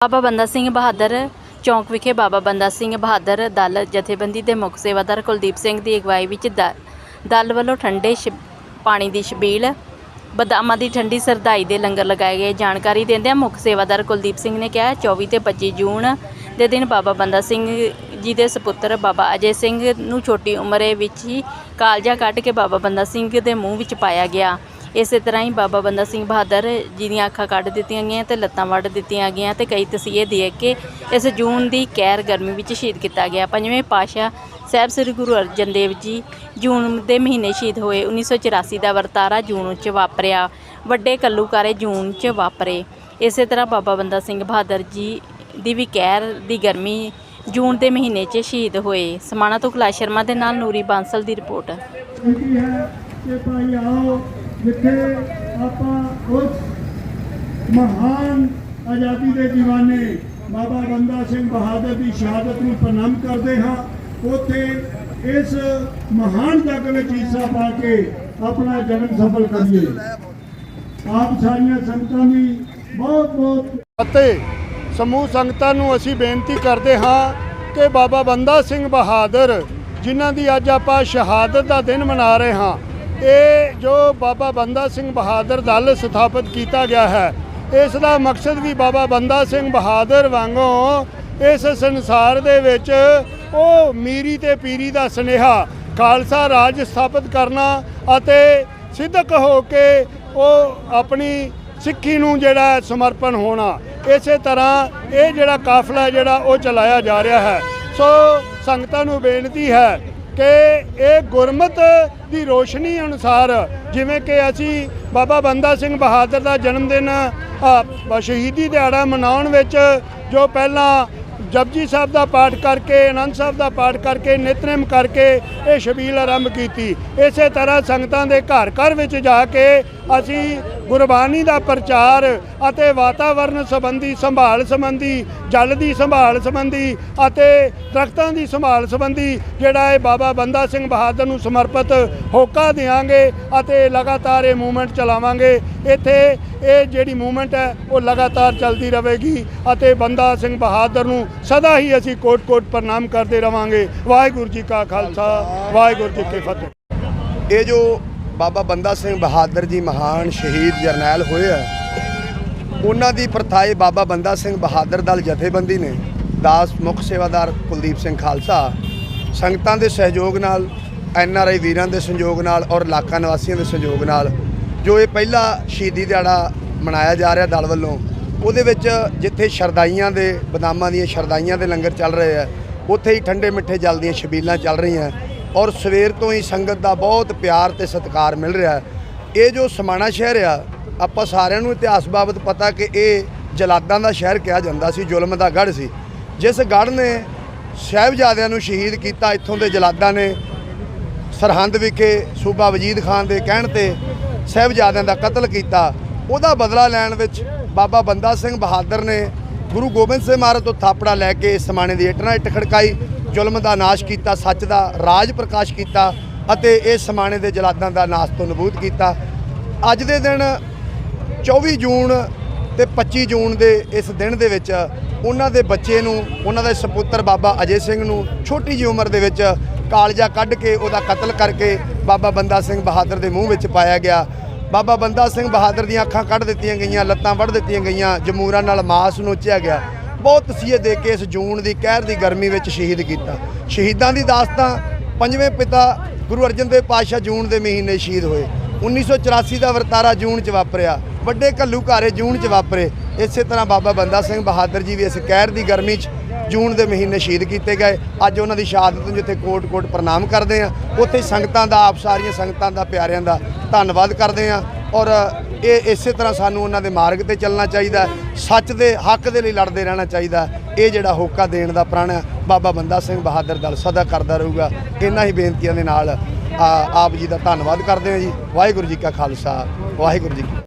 ਬਾਬਾ ਬੰਦਾ ਸਿੰਘ ਬਹਾਦਰ ਚੌਂਕ ਵਿਖੇ ਬਾਬਾ ਬੰਦਾ ਸਿੰਘ ਬਹਾਦਰ ਦਲ ਜਥੇਬੰਦੀ ਦੇ ਮੁੱਖ ਸੇਵਾਦਾਰ ਕੁਲਦੀਪ ਸਿੰਘ ਦੀ ਅਗਵਾਈ ਵਿੱਚ ਦ- ਦਲ ਵੱਲੋਂ ਠੰਡੇ ਛ- ਪਾਣੀ ਦੀ ਛਬੀਲ, ਬਦਾਮਾਂ ਦੀ ਠੰਡੀ ਸਰਦਾਈ ਦੇ ਲੰਗਰ ਲਗਾਏ ਗਏ। ਜਾਣਕਾਰੀ ਦਿੰਦਿਆਂ ਮੁੱਖ ਸੇਵਾਦਾਰ ਕੁਲਦੀਪ ਸਿੰਘ ਨੇ ਕਿਹਾ 24 ਤੇ 25 ਜੂਨ ਦੇ ਦਿਨ ਬਾਬਾ ਬੰਦਾ ਸਿੰਘ ਜੀ ਦੇ ਸੁਪੁੱਤਰ ਬਾਬਾ ਅਜੇ ਸਿੰਘ ਨੂੰ ਛੋਟੀ ਉਮਰੇ ਵਿੱਚ ਹੀ ਕਾਲਜਾ ਕੱਢ ਕੇ ਬਾਬਾ ਬੰਦਾ ਸਿੰਘ ਦੇ ਮੂੰਹ ਵਿੱਚ ਪਾਇਆ ਗਿਆ। ਇਸੇ ਤਰ੍ਹਾਂ ਹੀ ਬਾਬਾ ਬੰਦਾ ਸਿੰਘ ਬਹਾਦਰ ਜੀ ਦੀਆਂ ਅੱਖਾਂ ਕੱਢ ਦਿੱਤੀਆਂ ਗਈਆਂ ਤੇ ਲੱਤਾਂ ਵੱਢ ਦਿੱਤੀਆਂ ਗਈਆਂ ਤੇ ਕਈ ਤਸੀਹੇ ਦੇ ਕੇ ਇਸ ਜੂਨ ਦੀ ਕਹਿਰ ਗਰਮੀ ਵਿੱਚ ਸ਼ਹੀਦ ਕੀਤਾ ਗਿਆ। ਪੰਜਵੇਂ ਪਾਸ਼ਾ ਸਾਹਿਬ ਸ੍ਰੀ ਗੁਰੂ ਅਰਜਨ ਦੇਵ ਜੀ ਜੂਨ ਦੇ ਮਹੀਨੇ ਸ਼ਹੀਦ ਹੋਏ 1984 ਦਾ ਵਰਤਾਰਾ ਜੂਨ 'ਚ ਵਾਪਰਿਆ। ਵੱਡੇ ਕੱਲੂਕਾਰੇ ਜੂਨ 'ਚ ਵਾਪਰੇ। ਇਸੇ ਤਰ੍ਹਾਂ ਬਾਬਾ ਬੰਦਾ ਸਿੰਘ ਬਹਾਦਰ ਜੀ ਦੀ ਵੀ ਕਹਿਰ ਦੀ ਗਰਮੀ ਜੂਨ ਦੇ ਮਹੀਨੇ 'ਚ ਸ਼ਹੀਦ ਹੋਏ। ਸਮਾਣਾ ਤੋਂ ਕੈਲਾਸ਼ ਸ਼ਰਮਾ ਦੇ ਨਾਲ ਨੂਰੀ ਬਾਂਸਲ ਦੀ ਰਿਪੋਰਟ। ਹੈ? ਕਿ ਭਾਈ ਆਓ। ਜਿੱਥੇ ਆਪਾਂ ਉਸ ਮਹਾਨ ਆਜ਼ਾਦੀ ਦੇ ਦੀਵਾਨੇ ਬਾਬਾ ਬੰਦਾ ਸਿੰਘ ਬਹਾਦਰ ਦੀ ਸ਼ਹਾਦਤ ਨੂੰ ਪ੍ਰਣਾਮ ਕਰਦੇ ਹਾਂ। ਉੱਥੇ ਇਸ ਮਹਾਨ ਜੱਗ ਵਿੱਚ ਹਿੱਸਾ ਪਾ ਕੇ ਆਪਣਾ ਜਨਮ ਸਫਲ ਕਰੀਏ। ਆਪ ਸਾਰੀਆਂ ਸੰਗਤਾਂ ਦੀ ਬਹੁਤ ਬਹੁਤ ਅਤੇ ਸਮੂਹ ਸੰਗਤਾਂ ਨੂੰ ਅਸੀਂ ਬੇਨਤੀ ਕਰਦੇ ਹਾਂ ਕਿ ਬਾਬਾ ਬੰਦਾ ਸਿੰਘ ਬਹਾਦਰ, ਜਿਨ੍ਹਾਂ ਦੀ ਅੱਜ ਆਪਾਂ ਸ਼ਹਾਦਤ ਦਾ ਦਿਨ ਮਨਾ ਰਹੇ ਹਾਂ ਇਹ ਜੋ ਬਾਬਾ ਬੰਦਾ ਸਿੰਘ ਬਹਾਦਰ ਦਲ ਸਥਾਪਿਤ ਕੀਤਾ ਗਿਆ ਹੈ, ਇਸ ਦਾ ਮਕਸਦ ਵੀ ਬਾਬਾ ਬੰਦਾ ਸਿੰਘ ਬਹਾਦਰ ਵਾਂਗੋਂ ਇਸ ਸੰਸਾਰ ਦੇ ਵਿੱਚ ਉਹ ਮੀਰੀ ਤੇ ਪੀਰੀ ਦਾ ਸਨੇਹਾ, ਖਾਲਸਾ ਰਾਜ ਸਥਾਪਿਤ ਕਰਨਾ ਅਤੇ ਸਿੱਧਕ ਹੋ ਕੇ ਉਹ ਆਪਣੀ ਸਿੱਖੀ ਨੂੰ ਜਿਹੜਾ ਸਮਰਪਣ ਹੋਣਾ। ਇਸੇ ਤਰ੍ਹਾਂ ਇਹ ਜਿਹੜਾ ਕਾਫਲਾ ਜਿਹੜਾ ਉਹ ਚਲਾਇਆ ਜਾ ਰਿਹਾ ਹੈ। ਸੋ ਸੰਗਤਾਂ ਨੂੰ ਬੇਨਤੀ ਹੈ ਕਿ ਇਹ ਗੁਰਮਤ ਦੀ ਰੋਸ਼ਨੀ ਅਨੁਸਾਰ, ਜਿਵੇਂ ਕਿ ਅਸੀਂ ਬਾਬਾ ਬੰਦਾ ਸਿੰਘ ਬਹਾਦਰ ਦਾ ਜਨਮ ਦਿਨ ਸ਼ਹੀਦੀ ਦਿਹਾੜਾ ਮਨਾਉਣ ਵਿੱਚ ਜੋ ਪਹਿਲਾਂ ਜਪਜੀ ਸਾਹਿਬ ਦਾ ਪਾਠ ਕਰਕੇ, ਆਨੰਦ ਸਾਹਿਬ ਦਾ ਪਾਠ ਕਰਕੇ ਨਿਤਨੇਮ ਕਰਕੇ ਇਹ ਸ਼ਬੀਲ ਆਰੰਭ ਕੀਤੀ। ਇਸੇ ਤਰ੍ਹਾਂ ਸੰਗਤਾਂ ਦੇ ਘਰ ਘਰ ਵਿੱਚ ਜਾ ਕੇ ਅਸੀਂ ਗੁਰਬਾਣੀ ਦਾ ਪ੍ਰਚਾਰ ਅਤੇ ਵਾਤਾਵਰਣ ਸੰਬੰਧੀ, ਸੰਭਾਲ ਸੰਬੰਧੀ, ਜਲ ਦੀ ਸੰਭਾਲ ਸੰਬੰਧੀ ਅਤੇ ਦਰਖਤਾਂ ਦੀ ਸੰਭਾਲ ਸੰਬੰਧੀ ਜਿਹੜਾ ਇਹ ਬਾਬਾ ਬੰਦਾ ਸਿੰਘ ਬਹਾਦਰ ਨੂੰ ਸਮਰਪਿਤ ਹੋਕਾ ਦੇਵਾਂਗੇ ਅਤੇ ਲਗਾਤਾਰ ਇਹ ਮੂਵਮੈਂਟ ਚਲਾਵਾਂਗੇ। ਇੱਥੇ ਇਹ ਜਿਹੜੀ ਮੂਵਮੈਂਟ ਹੈ, ਉਹ ਲਗਾਤਾਰ ਚੱਲਦੀ ਰਹੇਗੀ ਅਤੇ ਬੰਦਾ ਸਿੰਘ ਬਹਾਦਰ ਨੂੰ ਸਦਾ ਹੀ ਅਸੀਂ ਕੋਟ-ਕੋਟ ਪ੍ਰਣਾਮ ਕਰਦੇ ਰਵਾਂਗੇ। ਵਾਹਿਗੁਰੂ ਜੀ ਕਾ ਖਾਲਸਾ, ਵਾਹਿਗੁਰੂ ਜੀ ਕੀ ਫਤਿਹ। ਇਹ ਜੋ ਬਾਬਾ ਬੰਦਾ ਸਿੰਘ ਬਹਾਦਰ ਜੀ ਮਹਾਨ ਸ਼ਹੀਦ ਜਰਨੈਲ ਹੋਏ ਆ। ਉਹਨਾਂ ਦੀ ਪ੍ਰਥਾਏ ਬਾਬਾ ਬੰਦਾ ਸਿੰਘ ਬਹਾਦਰ ਦਲ ਜਥੇਬੰਦੀ ਨੇ ਦਾਸ ਮੁੱਖ ਸੇਵਾਦਾਰ ਕੁਲਦੀਪ ਸਿੰਘ ਖਾਲਸਾ, ਸੰਗਤਾਂ ਦੇ ਸਹਿਯੋਗ ਨਾਲ, ਐਨ ਆਰ ਆਈ ਵੀਰਾਂ ਦੇ ਸਹਿਯੋਗ ਨਾਲ ਔਰ ਇਲਾਕਾ ਨਿਵਾਸੀਆਂ ਦੇ ਸਹਿਯੋਗ ਨਾਲ ਜੋ ਇਹ ਪਹਿਲਾ ਸ਼ਹੀਦੀ ਦਿਹਾੜਾ ਮਨਾਇਆ ਜਾ ਰਿਹਾ ਦਲ ਵੱਲੋਂ, ਉਹਦੇ ਵਿੱਚ ਜਿੱਥੇ ਸ਼ਰਦਾਈਆਂ ਦੇ, ਬਦਾਮਾਂ ਦੀਆਂ ਸ਼ਰਦਾਈਆਂ ਦੇ ਲੰਗਰ ਚੱਲ ਰਹੇ ਆ, ਉੱਥੇ ਹੀ ਠੰਡੇ ਮਿੱਠੇ ਜਲ ਦੀਆਂ ਛਬੀਲਾਂ ਚੱਲ ਰਹੀਆਂ। ਔਰ ਸਵੇਰ ਤੋਂ ਹੀ ਸੰਗਤ ਦਾ ਬਹੁਤ ਪਿਆਰ ਤੇ ਸਤਿਕਾਰ ਮਿਲ ਰਿਹਾ ਇਹ ਜੋ ਸਮਾਣਾ ਸ਼ਹਿਰ ਆ, ਆਪਾਂ ਸਾਰਿਆਂ ਨੂੰ ਇਤਿਹਾਸ ਬਾਬਤ ਪਤਾ ਕਿ ਇਹ ਜਲਾਦਾਂ ਦਾ ਸ਼ਹਿਰ ਕਿਹਾ ਜਾਂਦਾ ਸੀ, ਜ਼ੁਲਮ ਦਾ ਗੜ੍ਹ ਸੀ। ਜਿਸ ਗੜ੍ਹ ਨੇ ਸਾਹਿਬਜ਼ਾਦਿਆਂ ਨੂੰ ਸ਼ਹੀਦ ਕੀਤਾ, ਇੱਥੋਂ ਦੇ ਜਲਾਦਾਂ ਨੇ ਸਰਹੰਦ ਵਿਖੇ ਸੂਬਾ ਵਜੀਦ ਖਾਨ ਦੇ ਕਹਿਣ ਤੇ ਸਾਹਿਬਜ਼ਾਦਿਆਂ ਦਾ ਕਤਲ ਕੀਤਾ। ਉਹਦਾ ਬਦਲਾ ਲੈਣ ਵਿੱਚ ਬਾਬਾ ਬੰਦਾ ਸਿੰਘ ਬਹਾਦਰ ਨੇ ਗੁਰੂ ਗੋਬਿੰਦ ਸਿੰਘ ਮਹਾਰਾਜ ਤੋਂ ਥਾਪੜਾ ਲੈ ਕੇ ਸਮਾਣੇ ਦੀ ਇੱਟ ਨਾਲ ਇੱਟ ਖੜਕਾਈ। ਜ਼ੁਲਮ ਦਾ ਨਾਸ਼ ਕੀਤਾ, ਸੱਚ ਦਾ ਰਾਜ ਪ੍ਰਕਾਸ਼ ਕੀਤਾ ਅਤੇ ਇਹ ਸਮਾਣੇ ਦੇ ਜਲਾਦਾਂ ਦਾ ਨਾਸ਼ ਤੋਂ ਨਬੂਦ ਕੀਤਾ। ਅੱਜ ਦੇ ਦਿਨ 24 ਜੂਨ ਤੇ 25 ਜੂਨ ਦੇ ਇਸ ਦਿਨ ਦੇ ਵਿੱਚ ਉਹਨਾਂ ਦੇ ਬੱਚੇ ਨੂੰ, ਉਹਨਾਂ ਦਾ ਸੁਪੁੱਤਰ ਬਾਬਾ ਅਜੇ ਸਿੰਘ ਨੂੰ ਛੋਟੀ ਜਿਹੀ ਉਮਰ ਦੇ ਵਿੱਚ ਕਾਲਜਾ ਕੱਢ ਕੇ ਉਹਦਾ ਕਤਲ ਕਰਕੇ ਬਾਬਾ ਬੰਦਾ ਸਿੰਘ ਬਹਾਦਰ ਦੇ ਮੂੰਹ ਵਿੱਚ ਪਾਇਆ ਗਿਆ। ਬਾਬਾ ਬੰਦਾ ਸਿੰਘ ਬਹਾਦਰ ਦੀਆਂ ਅੱਖਾਂ ਕੱਢ ਦਿੱਤੀਆਂ ਗਈਆਂ, ਲੱਤਾਂ ਵੱਢ ਦਿੱਤੀਆਂ ਗਈਆਂ, ਜਮੂਰਾਂ ਨਾਲ ਮਾਸ ਨੋਚਿਆ ਗਿਆ। ਬਹੁਤ ਤਸੀਹੇ ਦੇ ਕੇ ਇਸ ਜੂਨ ਦੀ ਕਹਿਰ ਦੀ ਗਰਮੀ ਵਿੱਚ ਸ਼ਹੀਦ ਕੀਤਾ। ਸ਼ਹੀਦਾਂ ਦੀ ਦਾਸਤਾਂ ਪੰਜਵੇਂ ਪਿਤਾ ਗੁਰੂ ਅਰਜਨ ਦੇਵ ਪਾਤਸ਼ਾਹ ਜੂਨ ਦੇ ਮਹੀਨੇ ਸ਼ਹੀਦ ਹੋਏ। 1984 ਦਾ ਵਰਤਾਰਾ ਜੂਨ 'ਚ ਵਾਪਰਿਆ। ਵੱਡੇ ਘੱਲੂ ਘਾਰੇ ਜੂਨ 'ਚ ਵਾਪਰੇ। ਇਸੇ ਤਰ੍ਹਾਂ ਬਾਬਾ ਬੰਦਾ ਸਿੰਘ ਬਹਾਦਰ ਜੀ ਵੀ ਇਸ ਕਹਿਰ ਦੀ ਗਰਮੀ 'ਚ ਜੂਨ ਦੇ ਮਹੀਨੇ ਸ਼ਹੀਦ ਕੀਤੇ ਗਏ। ਅੱਜ ਉਹਨਾਂ ਦੀ ਸ਼ਹਾਦਤ ਨੂੰ ਜਿੱਥੇ ਕੋਟ-ਕੋਟ ਪ੍ਰਣਾਮ ਕਰਦੇ ਆ ਉੱਥੇ ਸੰਗਤਾਂ ਦਾ, ਆਪ ਸਾਰੀਆਂ ਸੰਗਤਾਂ ਦਾ, ਪਿਆਰਿਆਂ ਦਾ ਧੰਨਵਾਦ ਕਰਦੇ ਆ ਔਰ ਇਹ ਇਸੇ ਤਰ੍ਹਾਂ ਸਾਨੂੰ ਉਹਨਾਂ ਦੇ ਮਾਰਗ ਤੇ ਚੱਲਣਾ ਚਾਹੀਦਾ ਸੱਚ ਦੇ, ਹੱਕ ਦੇ ਲਈ ਲੜਦੇ ਰਹਿਣਾ ਚਾਹੀਦਾ ਇਹ ਜਿਹੜਾ ਹੋਕਾ ਦੇਣ ਦਾ ਪ੍ਰਣ ਬਾਬਾ ਬੰਦਾ ਸਿੰਘ ਬਹਾਦਰ ਦਲ ਸਦਾ ਕਰਦਾ ਰਹੂਗਾ। ਇਹਨਾਂ ਹੀ ਬੇਨਤੀਆਂ ਦੇ ਨਾਲ ਆਪ ਜੀ ਦਾ ਧੰਨਵਾਦ ਕਰਦੇ ਹਾਂ ਜੀ। ਵਾਹਿਗੁਰੂ ਜੀ ਕਾ ਖਾਲਸਾ, ਵਾਹਿਗੁਰੂ ਜੀ